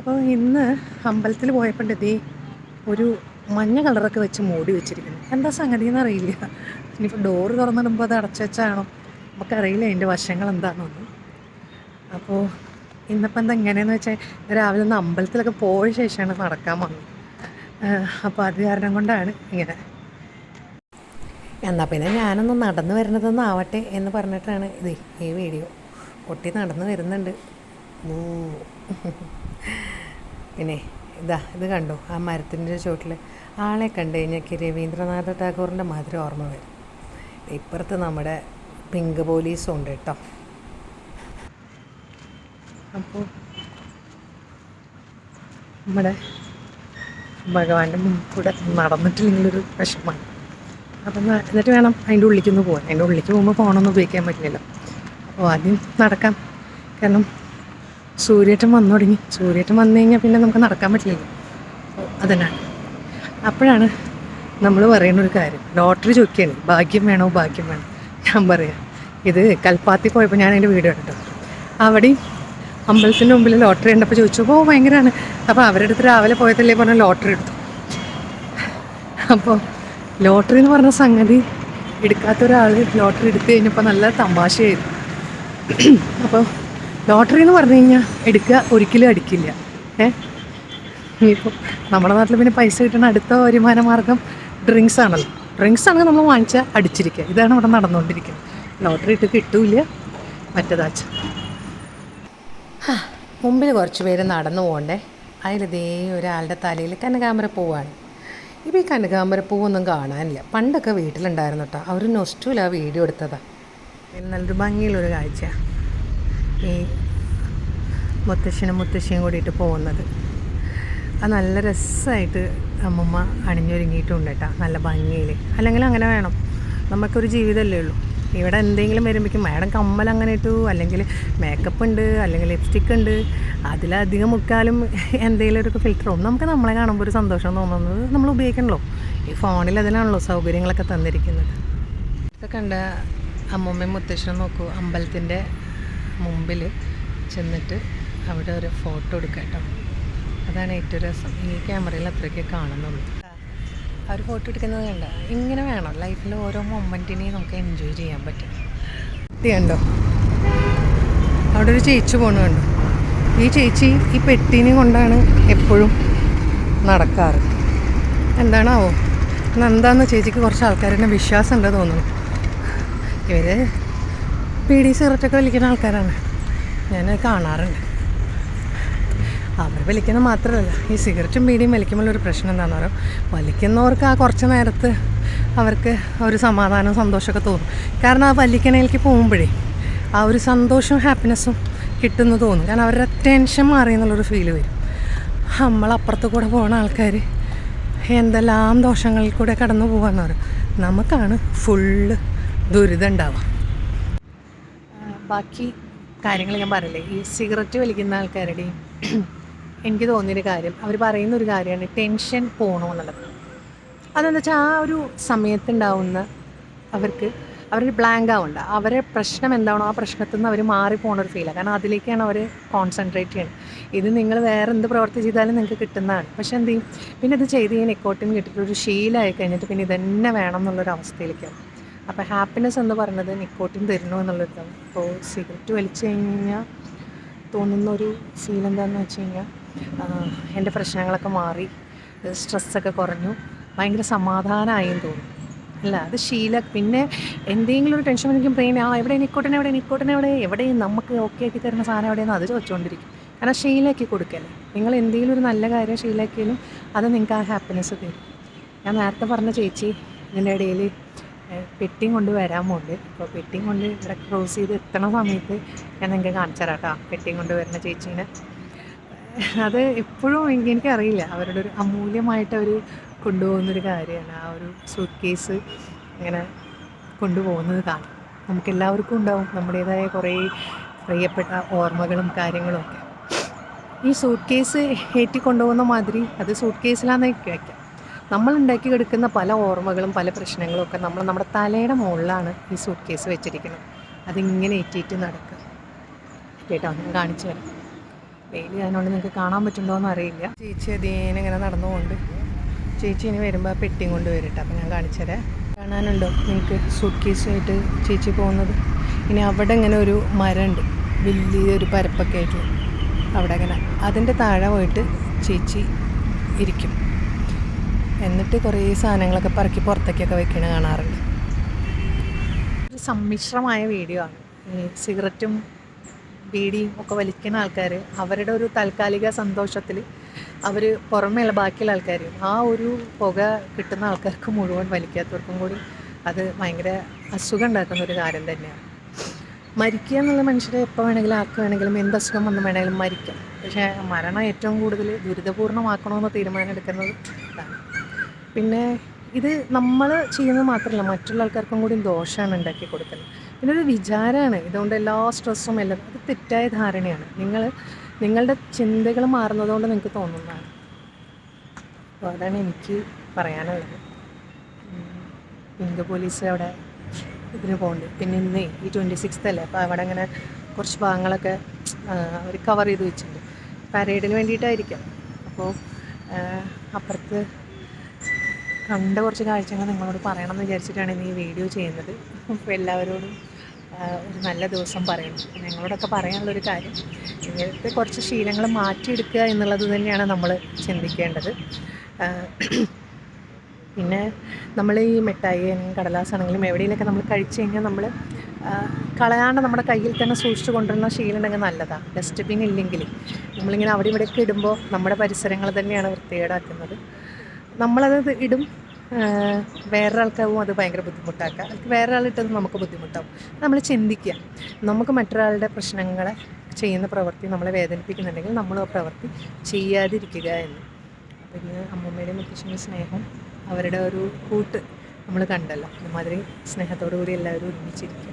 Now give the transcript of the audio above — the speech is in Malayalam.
അപ്പോൾ ഇന്ന് അമ്പലത്തിൽ പോയപ്പോൾ ദേ ഒരു മഞ്ഞ കളറൊക്കെ വെച്ച് മൂടി വെച്ചിരിക്കുന്നു. എന്താ സംഗതി എന്നറിയില്ല ഇനിയിപ്പോൾ ഡോറ് തുറന്നിടുമ്പോൾ അത് അടച്ചു വെച്ചാണോ? നമുക്കറിയില്ല അതിന്റെ വശങ്ങൾ എന്താണെന്നൊന്നും അപ്പോൾ ഇന്നിപ്പോൾ എന്താ എങ്ങനെയെന്ന് വെച്ചാൽ രാവിലെ ഒന്ന് അമ്പലത്തിലൊക്കെ പോയ ശേഷമാണ് നടക്കാൻ വന്നത്. അപ്പോൾ അത് കാരണം കൊണ്ടാണ് ഇങ്ങനെ. എന്നാൽ പിന്നെ ഞാനൊന്ന് നടന്നു വരുന്നതൊന്നും ആവട്ടെ എന്ന് പറഞ്ഞിട്ടാണ് ഇത് ഈ വീഡിയോ. കുട്ടി നടന്നു വരുന്നുണ്ട്. ഊ. പിന്നെ ഇതാ ഇത് കണ്ടു? ആ മരത്തിന്റെ ചോട്ടിൽ ആളെ കണ്ടു കഴിഞ്ഞാൽ രവീന്ദ്രനാഥ ടാഗോറിന്റെ മാതിരി ഓർമ്മ വരും. ഇപ്പുറത്ത് നമ്മുടെ പിങ്ക് പോലീസും ഉണ്ട് കേട്ടോ. അപ്പോൾ നമ്മുടെ ഭഗവാന്റെ മുമ്പിൽ കൂടെ നടന്നിട്ടില്ലെങ്കിലൊരു വിഷമമാണ് അപ്പം എന്നാ- എന്നിട്ട് വേണം അതിന്റെ ഉള്ളിലേക്ക് ഒന്ന് പോകാൻ അതിന്റെ ഉള്ളിലേക്ക് പോകുമ്പോൾ ഫോണൊന്നും ഉപയോഗിക്കാൻ പറ്റില്ലല്ലോ. അപ്പോൾ ആദ്യം നടക്കാം. കാരണം സൂര്യേട്ടൻ വന്നു തുടങ്ങി. സൂര്യേട്ടൻ വന്നു കഴിഞ്ഞാൽ പിന്നെ നമുക്ക് നടക്കാൻ പറ്റില്ലല്ലോ. അതന്നാണ് അപ്പോഴാണ് നമ്മൾ പറയുന്ന ഒരു കാര്യം. ലോട്ടറി ചോദിക്കുകയാണ്. ഭാഗ്യം വേണോ? ഭാഗ്യം വേണോ. ഞാൻ പറയാം ഇത് കൽപ്പാത്തി പോയപ്പോൾ ഞാൻ അതിന്റെ വീട് എടുത്തു അവിടെയും അമ്പലത്തിന്റെ മുമ്പിൽ ലോട്ടറി ഉണ്ടപ്പോൾ ചോദിച്ചു ഓ ഭയങ്കരമാണ് അപ്പോൾ അവരുടെ അടുത്ത് രാവിലെ പോയതല്ലേ പറഞ്ഞ ലോട്ടറി എടുത്തു. അപ്പോൾ ലോട്ടറി എന്ന് പറഞ്ഞ സംഗതി എടുക്കാത്ത ഒരാൾ ലോട്ടറി എടുത്തു കഴിഞ്ഞപ്പോൾ നല്ല തമാശയായിരുന്നു. അപ്പോൾ ലോട്ടറി എന്ന് പറഞ്ഞു കഴിഞ്ഞാൽ എടുക്കുക ഒരിക്കലും അടിക്കില്ല. ഏ? ഇനിയിപ്പോൾ നമ്മുടെ നാട്ടിൽ പിന്നെ പൈസ കിട്ടുന്ന അടുത്ത വരുമാന മാർഗം ഡ്രിങ്ക്സ് ആണല്ലോ. ഡ്രിങ്ക്സ് ആണെങ്കിൽ നമ്മൾ വാങ്ങിച്ചാൽ അടിച്ചിരിക്കുക. ഇതാണ് ഇവിടെ നടന്നുകൊണ്ടിരിക്കുന്നത്. ലോട്ടറി ഇട്ട് കിട്ടൂല മറ്റേതാച്ച. മുമ്പിൽ കുറച്ച് പേര് നടന്നു പോകണ്ടേ? അതിലിതേ ഒരാളുടെ തലയിൽ കനകാമര പൂവാണ്. ഇപ്പോൾ ഈ കനകാമര പൂവൊന്നും കാണാനില്ല. പണ്ടൊക്കെ വീട്ടിലുണ്ടായിരുന്നു കേട്ടോ. അവർ നൊസ്റ്റൂല വീഡിയോ എടുത്തതാണ് നല്ലൊരു ഭംഗിയുള്ളൊരു കാഴ്ച ഈ മുത്തശ്ശനും മുത്തശ്ശിയും കൂടിയിട്ട് പോകുന്നത്. അത് നല്ല രസമായിട്ട് അമ്മമ്മ അണിഞ്ഞൊരുങ്ങിയിട്ടുണ്ട് കേട്ടോ നല്ല ഭംഗിയിൽ അല്ലെങ്കിൽ അങ്ങനെ വേണം. നമുക്കൊരു ജീവിതമല്ലേ ഉള്ളൂ. ഇവിടെ എന്തെങ്കിലും വരുമ്പോഴേക്കും മാഡം കമ്മൽ അങ്ങനെ ഇട്ടു അല്ലെങ്കിൽ മേക്കപ്പ് ഉണ്ട് അല്ലെങ്കിൽ ലിപ്സ്റ്റിക് ഉണ്ട്. അതിലധികം മുക്കാലും എന്തെങ്കിലും ഒരു ഫിൽറ്ററും നമുക്ക് നമ്മളെ കാണുമ്പോൾ ഒരു സന്തോഷം തോന്നുന്നത് നമ്മൾ ഉപയോഗിക്കണല്ലോ. ഈ ഫോണിൽ അതിനാണല്ലോ സൗകര്യങ്ങളൊക്കെ തന്നിരിക്കുന്നത്. ഇതൊക്കെ കണ്ട അമ്മമ്മയും മുത്തശ്ശനും നോക്കൂ അമ്പലത്തിന്റെ മുമ്പിൽ ചെന്നിട്ട് അവിടെ ഒരു ഫോട്ടോ എടുക്കാട്ടോ കേട്ടോ. അതാണ് ഏറ്റവും രസം. ഈ ക്യാമറയിൽ അത്രയ്ക്ക് കാണുന്നുള്ളൂ. അവർ ഫോട്ടോ എടുക്കുന്നത് കണ്ട? ഇങ്ങനെ വേണം. ലൈഫിൽ ഓരോ മൊമെന്റിനെയും നമുക്ക് എൻജോയ് ചെയ്യാൻ പറ്റും. ഇത് കണ്ടോ? അവിടെ ഒരു ചേച്ചി പോണ ഈ ചേച്ചി ഈ പെട്ടീനെ കൊണ്ടാണ് എപ്പോഴും നടക്കാറ്. എന്താണാവോ? നന്ദാന്ന് ചേച്ചിക്ക് കുറച്ച് ആൾക്കാരെന്നെ വിശ്വാസം ഉണ്ട് തോന്നുന്നു. ഇവർ പീഡി സിഗരറ്റൊക്കെ വലിക്കുന്ന ആൾക്കാരാണ്. ഞാൻ കാണാറുണ്ട്. അവർ വലിക്കുന്നത് മാത്രമല്ല ഈ സിഗരറ്റും ബീഡിയും വലിക്കുമ്പോൾ ഒരു പ്രശ്നം എന്താണെന്ന് പറയുക വലിക്കുന്നവർക്ക് ആ കുറച്ച് നേരത്ത് അവർക്ക് ഒരു സമാധാനം സന്തോഷമൊക്കെ തോന്നും. കാരണം ആ വലിക്കണേലേക്ക് പോകുമ്പോഴേ ആ ഒരു സന്തോഷവും ഹാപ്പിനെസ്സും കിട്ടുന്നു തോന്നും. കാരണം അവരുടെ ടെൻഷൻ മാറി എന്നുള്ളൊരു ഫീൽ വരും. നമ്മളപ്പുറത്ത് കൂടെ പോകുന്ന ആൾക്കാർ എന്തെല്ലാം ദോഷങ്ങളിൽ കൂടെ കടന്നു പോകാമെന്ന് പറയും നമുക്കാണ് ഫുള്ള് ദുരിതം ഉണ്ടാവുക. ബാക്കി കാര്യങ്ങൾ ഞാൻ പറയില്ലേ ഈ സിഗരറ്റ് വലിക്കുന്ന ആൾക്കാരുടെയും എനിക്ക് തോന്നിയൊരു കാര്യം അവർ പറയുന്ന ഒരു കാര്യമാണ് ടെൻഷൻ പോകണമെന്നുള്ളത് അതെന്ന് വെച്ചാൽ ആ ഒരു സമയത്തുണ്ടാവുന്ന അവർക്ക് അവർ ബ്ലാങ്ക് ആവണ്ട. അവരെ പ്രശ്നം എന്താണോ ആ പ്രശ്നത്തിൽ നിന്ന് അവർ മാറിപ്പോണ ഒരു ഫീലാണ് കാരണം അതിലേക്കാണ് അവർ കോൺസെൻട്രേറ്റ് ചെയ്യുന്നത് ഇത് നിങ്ങൾ വേറെ എന്ത് പ്രവർത്തി ചെയ്താലും നിങ്ങൾക്ക് കിട്ടുന്നതാണ്. പക്ഷെ എന്ത് ചെയ്യും? പിന്നെ ഇത് ചെയ്ത് കഴിഞ്ഞാൽ നിക്കോട്ടിൻ കിട്ടിയിട്ട് ഒരു ശീലമായി കഴിഞ്ഞിട്ട് പിന്നെ ഇതന്നെ വേണം എന്നുള്ളൊരു അവസ്ഥയിലേക്കാണ് അപ്പോൾ ഹാപ്പിനെസ് എന്ന് പറയുന്നത് നിക്കോട്ടിൻ തരുന്നു എന്നുള്ളതാണ് അപ്പോൾ സിഗരറ്റ് വലിച്ചു കഴിഞ്ഞാൽ തോന്നുന്ന ഒരു ഫീൽ എന്താണെന്ന് വെച്ച് കഴിഞ്ഞാൽ എന്റെ പ്രശ്നങ്ങളൊക്കെ മാറി സ്ട്രെസ്സൊക്കെ കുറഞ്ഞു ഭയങ്കര സമാധാനമായി തോന്നും അല്ല അത് ശീല പിന്നെ എന്തെങ്കിലും ഒരു ടെൻഷൻ വന്നിരിക്കും ബ്രെയിൻ ആ എവിടെ നിക്കോട്ടൻ എവിടെ നിക്കോട്ടൻ എവിടെ എവിടെ നമുക്ക് ഓക്കെ ആക്കി തരുന്ന സാധനം എവിടെയെന്ന് അത് ചോദിച്ചുകൊണ്ടിരിക്കും കാരണം ശീലാക്കി കൊടുക്കല്ലേ. നിങ്ങൾ എന്തെങ്കിലും ഒരു നല്ല കാര്യം ശീലാക്കിയാലും അത് നിങ്ങൾക്ക് ആ ഹാപ്പിനെസ് തരും. ഞാൻ നേരത്തെ പറഞ്ഞ ചേച്ചി ഇതിന്റെ ഇടയിൽ പെട്ടിയും കൊണ്ട് വരാൻ പോകുന്നുണ്ട് അപ്പോൾ പെട്ടിയും കൊണ്ട് ഇവിടെ ക്രോസ് ചെയ്ത് എത്തണ സമയത്ത് ഞാൻ നിങ്ങൾക്ക് കാണിച്ചു തരാം കേട്ടോ പെട്ടിയും കൊണ്ട് വരുന്ന ചേച്ചീനെ. അത് എപ്പോഴും എനിക്ക് എനിക്കറിയില്ല. അവരുടെ ഒരു അമൂല്യമായിട്ട് അവർ കൊണ്ടുപോകുന്നൊരു കാര്യമാണ്. ആ ഒരു സൂട്ട് കേസ് ഇങ്ങനെ കൊണ്ടുപോകുന്നത് കാണാം. നമുക്ക് എല്ലാവർക്കും ഉണ്ടാവും നമ്മുടേതായ കുറേ പ്രിയപ്പെട്ട ഓർമ്മകളും കാര്യങ്ങളും ഒക്കെ. ഈ സൂട്ട് കേസ് ഏറ്റി കൊണ്ടുപോകുന്ന മാതിരി അത് സൂട്ട് കേസിലാണെന്ന് വയ്ക്കാം നമ്മൾ ഉണ്ടാക്കി എടുക്കുന്ന പല ഓർമ്മകളും പല പ്രശ്നങ്ങളും ഒക്കെ നമ്മൾ നമ്മുടെ തലയുടെ മുകളിലാണ് ഈ സൂട്ട് കേസ് വെച്ചിരിക്കുന്നത്. അതിങ്ങനെ ഏറ്റിയിട്ട് നടക്കുക. കേട്ടോ ഞാൻ കാണിച്ചു തരാം. വെയിൽ ആയതുകൊണ്ട് നിങ്ങൾക്ക് കാണാൻ പറ്റുന്നുണ്ടോ എന്ന് അറിയില്ല. ചേച്ചി അതേനെ ഇങ്ങനെ നടന്നുകൊണ്ട് ചേച്ചി ഇനി വരുമ്പോൾ ആ പെട്ടിയും കൊണ്ട് വരട്ടെ അപ്പം ഞാൻ കാണിച്ചു തരാം. കാണാനുണ്ടോ നിങ്ങൾക്ക് സൂട്ട് കേസുമായിട്ട് ചേച്ചി പോകുന്നത്? ഇനി അവിടെ ഇങ്ങനെ ഒരു മരമുണ്ട്. വലിയൊരു പരപ്പൊക്കെ ആയിട്ട് അവിടെ അങ്ങനെ അതിന്റെ താഴെ പോയിട്ട് ചേച്ചി ഇരിക്കും. എന്നിട്ട് കുറേ സാധനങ്ങളൊക്കെ പറക്കി പുറത്തേക്കൊക്കെ വെക്കണ കാണാറുണ്ട്. ഒരു സമ്മിശ്രമായ വീഡിയോ ആണ്. ഈ സിഗരറ്റും ബീഡിയും ഒക്കെ വലിക്കുന്ന ആൾക്കാർ അവരുടെ ഒരു താൽക്കാലിക സന്തോഷത്തിൽ അവർ പുറമേയുള്ള ബാക്കിയുള്ള ആൾക്കാർ ആ ഒരു പുക കിട്ടുന്ന ആൾക്കാർക്ക് മുഴുവൻ വലിക്കാത്തവർക്കും കൂടി അത് ഭയങ്കര അസുഖം ഉണ്ടാക്കുന്ന ഒരു കാര്യം തന്നെയാണ്. മരിക്കുക എന്നുള്ള മനുഷ്യരെ എപ്പോൾ വേണമെങ്കിലും ആർക്ക് വേണമെങ്കിലും എന്ത് അസുഖം വന്ന് വേണമെങ്കിലും മരിക്കാം. പക്ഷേ മരണം ഏറ്റവും കൂടുതൽ ദുരിതപൂർണമാക്കണമെന്ന് തീരുമാനം ഇതാണ് പിന്നെ ഇത് നമ്മൾ ചെയ്യുന്നത് മാത്രമല്ല മറ്റുള്ള ആൾക്കാർക്കും കൂടി ദോഷമാണ് ഉണ്ടാക്കി കൊടുക്കുന്നത്. പിന്നെ ഒരു വിചാരമാണ് ഇതുകൊണ്ട് എല്ലാ സ്ട്രെസ്സും എല്ലാം അത് തെറ്റായ ധാരണയാണ്. നിങ്ങൾ നിങ്ങളുടെ ചിന്തകൾ മാറുന്നതുകൊണ്ട് നിങ്ങൾക്ക് തോന്നുന്നതാണ്. അപ്പോൾ അതാണ് എനിക്ക് പറയാനുള്ളത്. ഇന്ത്യ പോലീസ് അവിടെ ഇതിന് പോകുന്നുണ്ട് പിന്നെ ഇന്ന് ഈ ട്വന്റി സിക്സ്ത് അല്ലേ അപ്പോൾ അവിടെ അങ്ങനെ കുറച്ച് ഭാഗങ്ങളൊക്കെ അവർ കവർ ചെയ്ത് വെച്ചിട്ടുണ്ട്. പരേഡിന് വേണ്ടിയിട്ടായിരിക്കാം. അപ്പോൾ അപ്പുറത്ത് കണ്ട കുറച്ച് കാഴ്ചകൾ നിങ്ങളോട് പറയണം എന്ന് വിചാരിച്ചിട്ടാണ് ഇന്ന് ഈ വീഡിയോ ചെയ്യുന്നത്. അപ്പോൾ എല്ലാവരോടും ഒരു നല്ല ദിവസം പറയുന്നു. നിങ്ങളോടൊക്കെ പറയാനുള്ളൊരു കാര്യം ഇങ്ങനത്തെ കുറച്ച് ശീലങ്ങൾ മാറ്റിയെടുക്കുക എന്നുള്ളത് തന്നെയാണ് നമ്മൾ ചിന്തിക്കേണ്ടത്. പിന്നെ നമ്മൾ ഈ മിഠായി കടലാസാണെങ്കിലും എവിടെയെങ്കിലൊക്കെ നമ്മൾ കഴിച്ചു കഴിഞ്ഞാൽ നമ്മൾ കളയാണ്ട് നമ്മുടെ കയ്യിൽ തന്നെ സൂക്ഷിച്ചു കൊണ്ടുവരുന്ന ശീലം ഉണ്ടെങ്കിൽ നല്ലതാണ് ഡസ്റ്റ്ബിൻ ഇല്ലെങ്കിൽ നമ്മളിങ്ങനെ അവിടെ ഇവിടെയൊക്കെ ഇടുമ്പോൾ നമ്മുടെ പരിസരങ്ങൾ തന്നെയാണ് വൃത്തികേടാക്കുന്നത്. നമ്മളത് ഇടും. വേറെ വേറൊരാൾക്കാവും അത് ഭയങ്കര ബുദ്ധിമുട്ടാക്കുക. അത് വേറൊരാളിട്ടത് നമുക്ക് ബുദ്ധിമുട്ടാവും. നമ്മൾ ചിന്തിക്കുക. നമുക്ക് മറ്റൊരാളുടെ പ്രശ്നങ്ങളെ ചെയ്യുന്ന പ്രവൃത്തി നമ്മളെ വേദനിപ്പിക്കുന്നുണ്ടെങ്കിൽ നമ്മൾ ആ പ്രവൃത്തി ചെയ്യാതിരിക്കുക എന്ന്. പിന്നെ അമ്മൂമ്മയുടെയും മുത്തശ്ശിന്റെ സ്നേഹം അവരുടെ ഒരു കൂട്ട് നമ്മൾ കണ്ടല്ലോ. അതുമാതിരി സ്നേഹത്തോടു കൂടി എല്ലാവരും ഒരുമിച്ചിരിക്കുക.